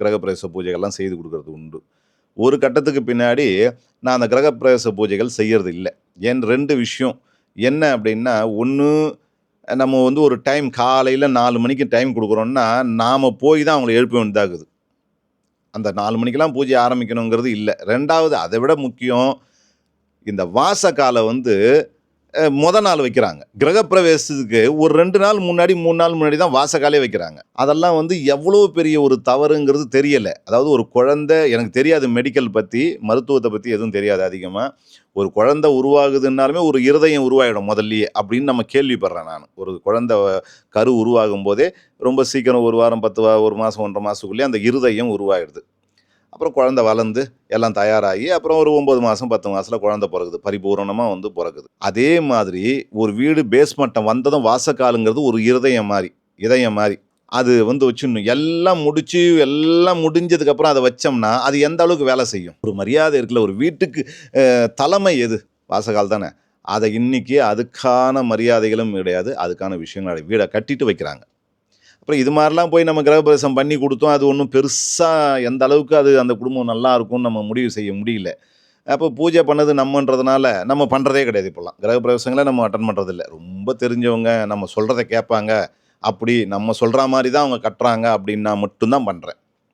கிரகப்பிரவேச பூஜைகள்லாம் செய்து கொடுக்கறது உண்டு. ஒரு கட்டத்துக்கு பின்னாடி நான் அந்த கிரகப்பிரவேச பூஜைகள் செய்கிறது இல்லை என் ரெண்டு விஷயம் என்ன அப்படின்னா ஒன்று நம்ம வந்து ஒரு டைம் காலையில் நாலு மணிக்கு டைம் கொடுக்குறோன்னா நாம் போய் தான் அவங்கள எழுப்ப வேண்டியதாகுது. அந்த நாலு மணிக்கெலாம் பூஜை ஆரம்பிக்கணுங்கிறது இல்லை. ரெண்டாவது அதை விட முக்கியம் இந்த வாசக்காலை வந்து அஹ், முத நாள் வைக்கிறாங்க. கிரகப்பிரவேசத்துக்கு ஒரு ரெண்டு நாள் முன்னாடி மூணு நாள் முன்னாடி தான் வாசக்காலே வைக்கிறாங்க. அதெல்லாம் வந்து எவ்வளோ பெரிய ஒரு தவறுங்கிறது தெரியலை. அதாவது ஒரு குழந்தை எனக்கு தெரியாது மெடிக்கல் பற்றி மருத்துவத்தை பற்றி எதுவும் தெரியாது அதிகமாக ஒரு குழந்தை உருவாகுதுன்னாலுமே ஒரு இருதயம் உருவாகிடும் முதல்லயே அப்படின்னு நம்ம கேள்விப்படுறேன் நான். ஒரு குழந்தை கரு உருவாகும் போதே ரொம்ப சீக்கிரம் ஒரு வாரம் பத்து வா ஒரு மாதம் ஒன்றரை மாதத்துக்குள்ளேயே அந்த இருதயம் உருவாகிடுது அப்புறம் குழந்தை வளர்ந்து எல்லாம் தயாராகி அப்புறம் ஒரு ஒம்பது மாதம் பத்து மாதத்தில் குழந்தை பிறகுது பரிபூரணமாக வந்து பிறகுது அதே மாதிரி ஒரு வீடு பேஸ்மட்டம் வந்ததும் வாசக்காலுங்கிறது ஒரு இருதயம் மாதிரி இதயம் மாதிரி அது வந்து வச்சிடணும் எல்லாம் முடிச்சு எல்லாம் முடிஞ்சதுக்கப்புறம் அதை வச்சோம்னா அது எந்த அளவுக்கு வேலை செய்யும்? ஒரு மரியாதை இருக்குல்ல ஒரு வீட்டுக்கு தலைமை எது? வாசகால் தானே. அதை இன்றைக்கி அதுக்கான மரியாதைகளும் கிடையாது அதுக்கான விஷயங்கள் வீடை கட்டிட்டு வைக்கிறாங்க. அப்புறம் இது மாதிரிலாம் போய் நம்ம கிரகப்பிரவேசம் பண்ணி கொடுத்தோம். அது ஒன்றும் பெருசாக எந்த அளவுக்கு அது அந்த குடும்பம் நல்லா இருக்கும்னு நம்ம முடிவு செய்ய முடியல. அப்போ பூஜை பண்ணது நம்மன்றதுனால நம்ம பண்ணுறதே கிடையாது இப்போல்லாம் கிரகப்பிரவேசங்களை நம்ம அட்டன் பண்ணுறதில்ல ரொம்ப தெரிஞ்சவங்க நம்ம சொல்கிறத கேட்பாங்க. அப்படி நம்ம சொல்கிற மாதிரி தான் அவங்க கட்டுறாங்க அப்படின்னு நான் மட்டும்தான் பண்ணுறேன்